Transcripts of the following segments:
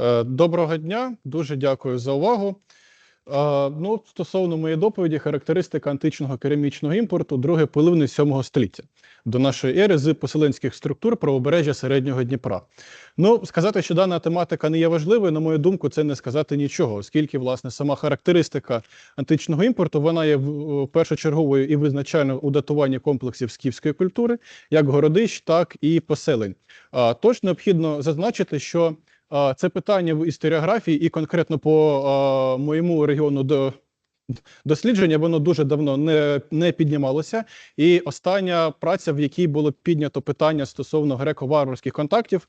Е, Доброго дня, дуже дякую за увагу. Е, Ну, стосовно моєї доповіді, характеристика античного керамічного імпорту другої половини 7 століття до нашої ери з поселенських структур правобережжя середнього Дніпра. Ну, сказати, що дана тематика не є важливою, на мою думку, це не сказати нічого, оскільки власне сама характеристика античного імпорту вона є першочерговою і визначальною у датуванні комплексів скіфської культури, як городищ, так і поселень. Тож необхідно зазначити, що це питання в історіографії, і конкретно по моєму регіону до дослідження воно дуже давно не, не піднімалося. І остання праця, в якій було піднято питання стосовно греко-варварських контактів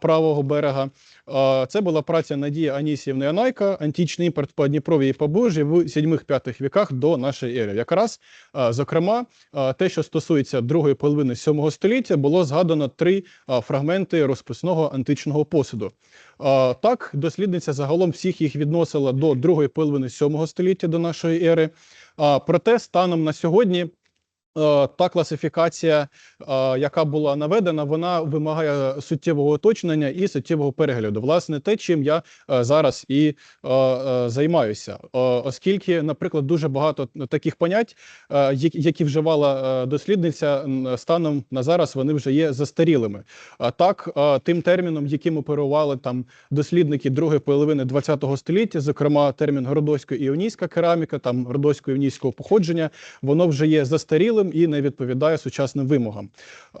правого берега, це була праця Надії Анісіївни Анайка, античний імпорт по Дніпрові і Побужі в 7-5 віках до нашої ери. Якраз, зокрема, те, що стосується другої половини 7 століття, було згадано три фрагменти розписного античного посуду. Так, дослідниця загалом всіх їх відносила до другої половини 7 століття до нашої ери. Проте станом на сьогодні та класифікація, е, яка була наведена, вона вимагає суттєвого уточнення і суттєвого перегляду. Власне, те, чим я е, зараз і е, е, займаюся, Е, оскільки, наприклад, дуже багато таких понять, е, які- вживала е, дослідниця, станом на зараз вони вже є застарілими. А так, е, тим терміном, яким оперували там дослідники другої половини ХХ століття, зокрема термін городосько-іонійська кераміка, там городосько-іонійського походження, воно вже є застарілим і не відповідає сучасним вимогам.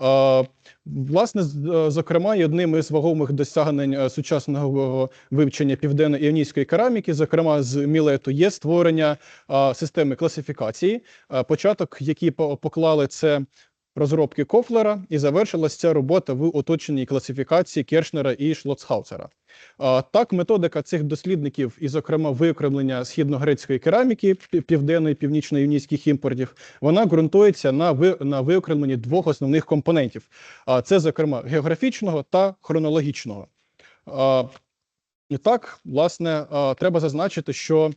Е, Власне, е, зокрема, одним із вагомих досягнень е, сучасного вивчення південно-іонійської кераміки, зокрема з Мілету, є створення е, системи класифікації, е, початок, по- поклали це розробки Кофлера, і завершилася ця робота в оточеній класифікації Кершнера і Шлоцхаусера. Так, методика цих дослідників, і, зокрема, виокремлення східногрецької кераміки, пі- південної північно-юнійських імпортів, вона ґрунтується на ви на виокремленні двох основних компонентів: це, зокрема, географічного та хронологічного. І так, власне, треба зазначити, що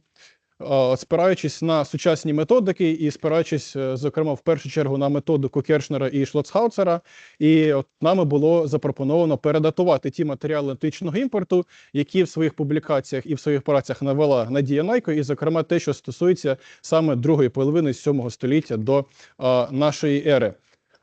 спираючись на сучасні методики і спираючись, е, зокрема, в першу чергу на методику Кершнера і Шлоцхауцера, і от нами було запропоновано передатувати ті матеріали античного імпорту, які в своїх публікаціях і в своїх працях навела Надія Найко, і, зокрема, те, що стосується саме другої половини 7 століття до е, нашої ери.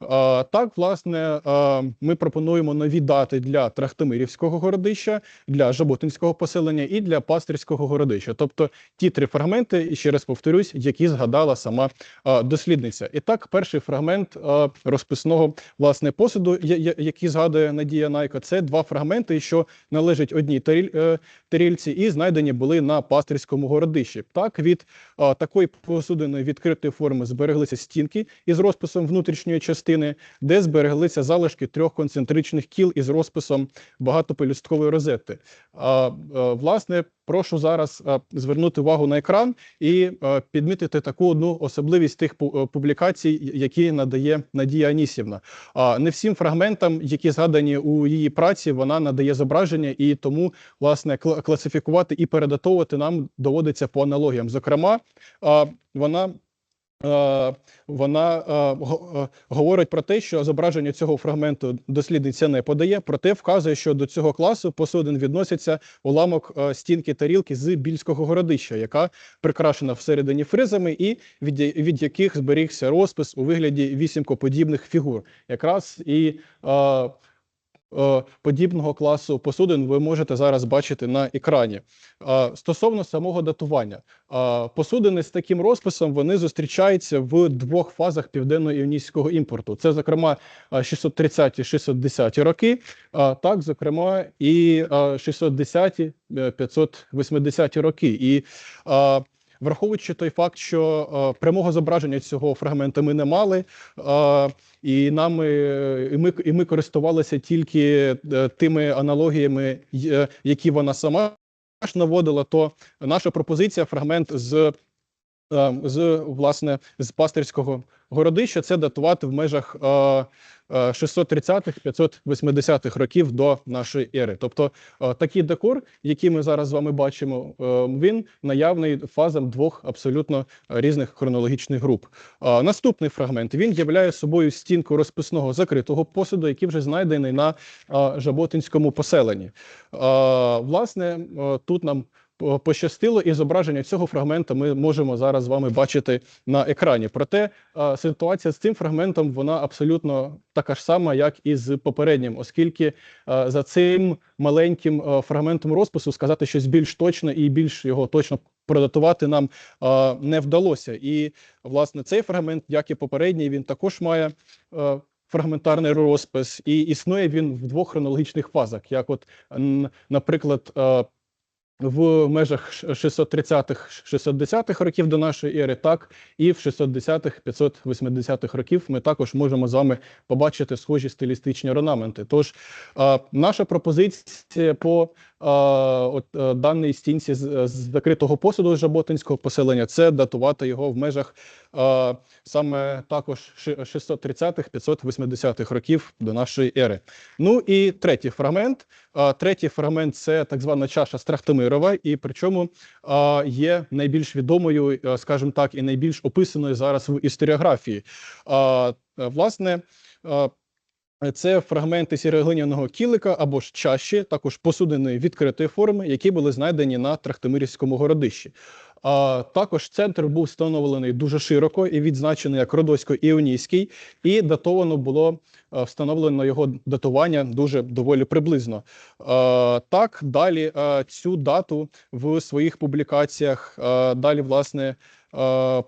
Е, Так, власне, е, ми пропонуємо нові дати для Трахтимирівського городища, для Жаботинського поселення і для Пастирського городища. Тобто ті три фрагменти, і ще раз повторюсь, які згадала сама е, дослідниця. І так, перший фрагмент розписного власне посуду, який згадує Надія Найко, це два фрагменти, що належать одній таріль, тарільці, і знайдені були на Пастирському городищі. Так, від такої посудини відкритої форми збереглися стінки із розписом внутрішньої частини, де збереглися залишки трьох концентричних кіл із розписом багатопелюсткової розети. А, е, власне, прошу зараз е, звернути увагу на екран і е, підмітити таку одну особливість тих публікацій, які надає Надія Анісівна. Не всім фрагментам, які згадані у її праці, вона надає зображення, і тому власне кла- класифікувати і передатовувати нам доводиться по аналогіям. Зокрема, вона. Е, Вона е, е, говорить про те, що зображення цього фрагменту дослідниця не подає, проте вказує, що до цього класу посудин відноситься уламок стінки тарілки з більського городища, яка прикрашена всередині фризами, і від, від яких зберігся розпис у вигляді вісімкоподібних фігур. Якраз і е, подібного класу посудин ви можете зараз бачити на екрані. Е, Стосовно самого датування, е, посудини з таким розписом вони зустрічаються в двох фазах південно-іонійського імпорту. Це, зокрема, 630-610 роки, а так, зокрема, і 610-580 роки. І е, Враховуючи той факт, що е, прямого зображення цього фрагмента ми не мали, е, і нами і ми, і ми користувалися тільки е, тими аналогіями, е, які вона сама наводила, то наша пропозиція фрагмент з з власне з пастирського городища. Це датувати в межах е, е, 630-580-х років до нашої ери. Тобто е, такий декор, який ми зараз з вами бачимо, е, він наявний фазам двох абсолютно різних хронологічних груп. Е, Наступний фрагмент він являє собою стінку розписного закритого посуду, який вже знайдений на е, Жаботинському поселенні. Е, Власне, е, тут нам пощастило, і зображення цього фрагмента ми можемо зараз з вами бачити на екрані. Проте ситуація з цим фрагментом вона абсолютно така ж сама, як і з попереднім, оскільки за цим маленьким фрагментом розпису сказати щось більш точне і більш його точно продатувати нам не вдалося. І власне цей фрагмент, як і попередній, він також має. Фрагментарний розпис, і існує він в двох хронологічних фазах. Як, от, наприклад, в межах 630-610-х років до нашої ери, так і в 610-х, 580-х років ми також можемо з вами побачити схожі стилістичні орнаменти. Тож а, наша пропозиція по а, от, а, даній стінці з, з закритого посуду Жаботинського поселення це датувати його в межах е, саме також 630-х, 580-х років до нашої ери. Ну і третій фрагмент. Третій фрагмент це так звана чаша Страхтимирова, і причому є найбільш відомою, скажімо так, і найбільш описаною зараз в історіографії. Власне, це фрагменти сіроглиняного кілика або ж чаші, також посудини відкритої форми, які були знайдені на Трахтимирівському городищі. А також центр був встановлений дуже широко і відзначений як Родосько-Іонійський, і датовано було е, встановлено його датування дуже доволі приблизно. Е, Так, далі е, цю дату в своїх публікаціях далі, власне,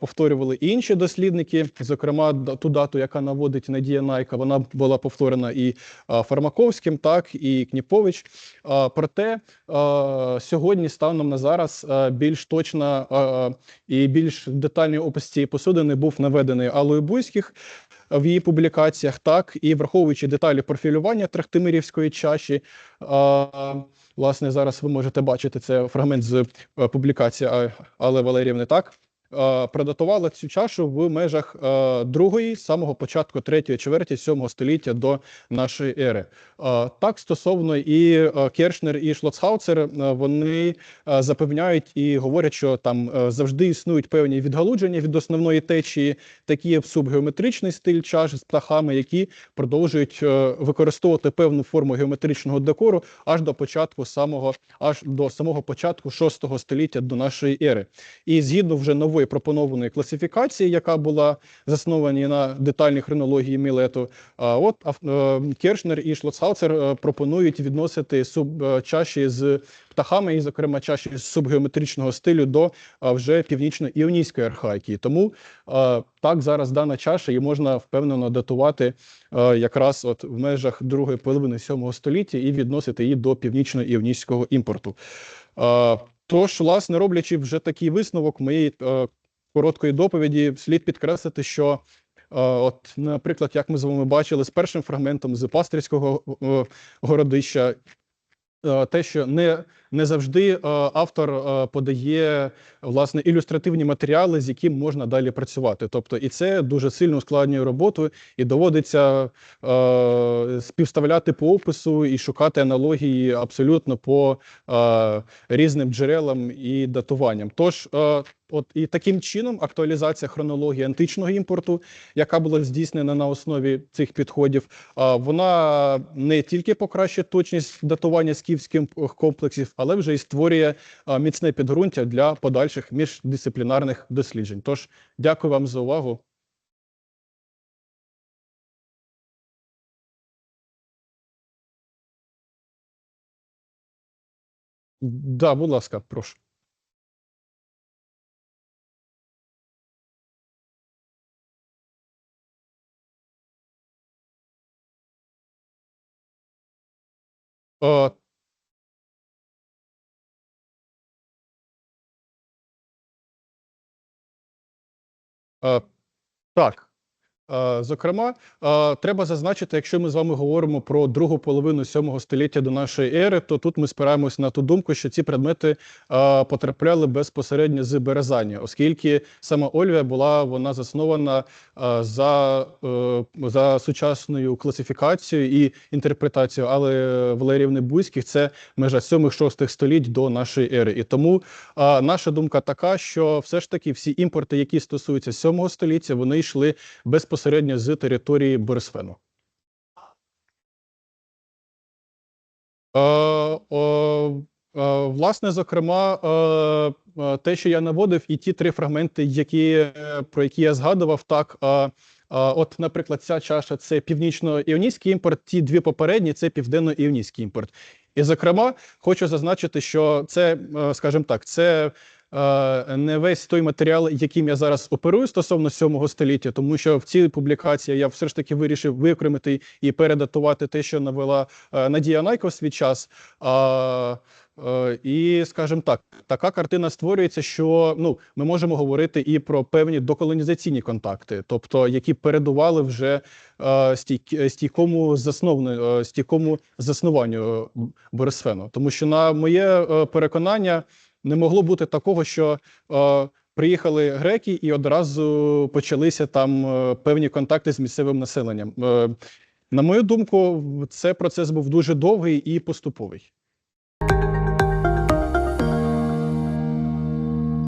повторювали і інші дослідники. Зокрема, ту дату, яка наводить Надія Найка, вона була повторена і е, Фармаковським, так і Кніпович. Е, Проте е, сьогодні, станом на зараз, е, більш точна е, і більш детальний опис цієї посудини був наведений Аллою Буйських в її публікаціях, так і враховуючи деталі профілювання Трахтимирівської чаші. е, Власне, зараз ви можете бачити це фрагмент з е, публікації А- Алли Валеріївни. Так е, продатувала цю чашу в межах е, другої, самого початку третьої чверті сьомого століття до нашої ери. Е, Так, стосовно і е, Кершнер, і Шлоцхауцер, е, вони е, запевняють і говорять, що там е, завжди існують певні відгалудження від основної течії, такі як субгеометричний стиль чаш з птахами, які продовжують е, використовувати певну форму геометричного декору аж до початку самого аж до самого початку шостого століття до нашої ери. І згідно вже нової пропонованої класифікації, яка була заснована на детальній хронології Мілету, а от е, Кершнер і Шлоцхауцер е, пропонують відносити суб е, чаші з птахами, і, зокрема, чаші з субгеометричного стилю до вже північно-іонійської архаїки. Тому так зараз дана чаша і можна впевнено датувати якраз от в межах другої половини сьомого століття і відносити її до північно-іонійського імпорту. Тож, власне, роблячи вже такий висновок моєї е, короткої доповіді, слід підкреслити, що е, от, наприклад, як ми з вами бачили з першим фрагментом з пастрівського е, городища, е, те, що не, не завжди е, автор е, подає власне ілюстративні матеріали, з яким можна далі працювати. Тобто, і це дуже сильно ускладнює роботу, і доводиться е, співставляти по опису і шукати аналогії абсолютно по е, різним джерелам і датуванням. Тож, е, от і таким чином актуалізація хронології античного імпорту, яка була здійснена на основі цих підходів, а, вона не тільки покращує точність датування скіфських комплексів, але вже і створює міцне підґрунтя для подальших міждисциплінарних досліджень. Тож, дякую вам за увагу. Да, будь ласка, прошу. Е, е, так, Зокрема, е, треба зазначити, якщо ми з вами говоримо про другу половину сьомого століття до нашої ери, то тут ми спираємось на ту думку, що ці предмети е, потрапляли безпосередньо з Березані, оскільки сама Ольвія була вона заснована е, за, е, за сучасною класифікацією і інтерпретацією, але Валеріївни Буйських це межа 7-6 століть до нашої ери. І тому е, наша думка така, що все ж таки всі імпорти, які стосуються 7 століття, вони йшли безпосередньо з території Борисфену. Е, е, власне, зокрема, е, те, що я наводив, і ті три фрагменти, які, про які я згадував, так. От, наприклад, ця чаша це північно-іонійський імпорт, ті дві попередні це південно-іонійський імпорт. І, зокрема, хочу зазначити, що це, скажімо так, це не весь той матеріал, яким я зараз оперую стосовно 7 століття, тому що в цій публікації я все ж таки вирішив викремити і передатувати те, що навела е, Надія Найко в свій час. Е, і, скажімо так, така картина створюється, що ну, ми можемо говорити і про певні доколонізаційні контакти, тобто які передували вже е, стійк, стійкому засновну, е, стійкому заснуванню е, Борисфену. Тому що, на моє е, переконання, не могло бути такого, що е, приїхали греки і одразу почалися там е, певні контакти з місцевим населенням. Е, на мою думку, це процес був дуже довгий і поступовий.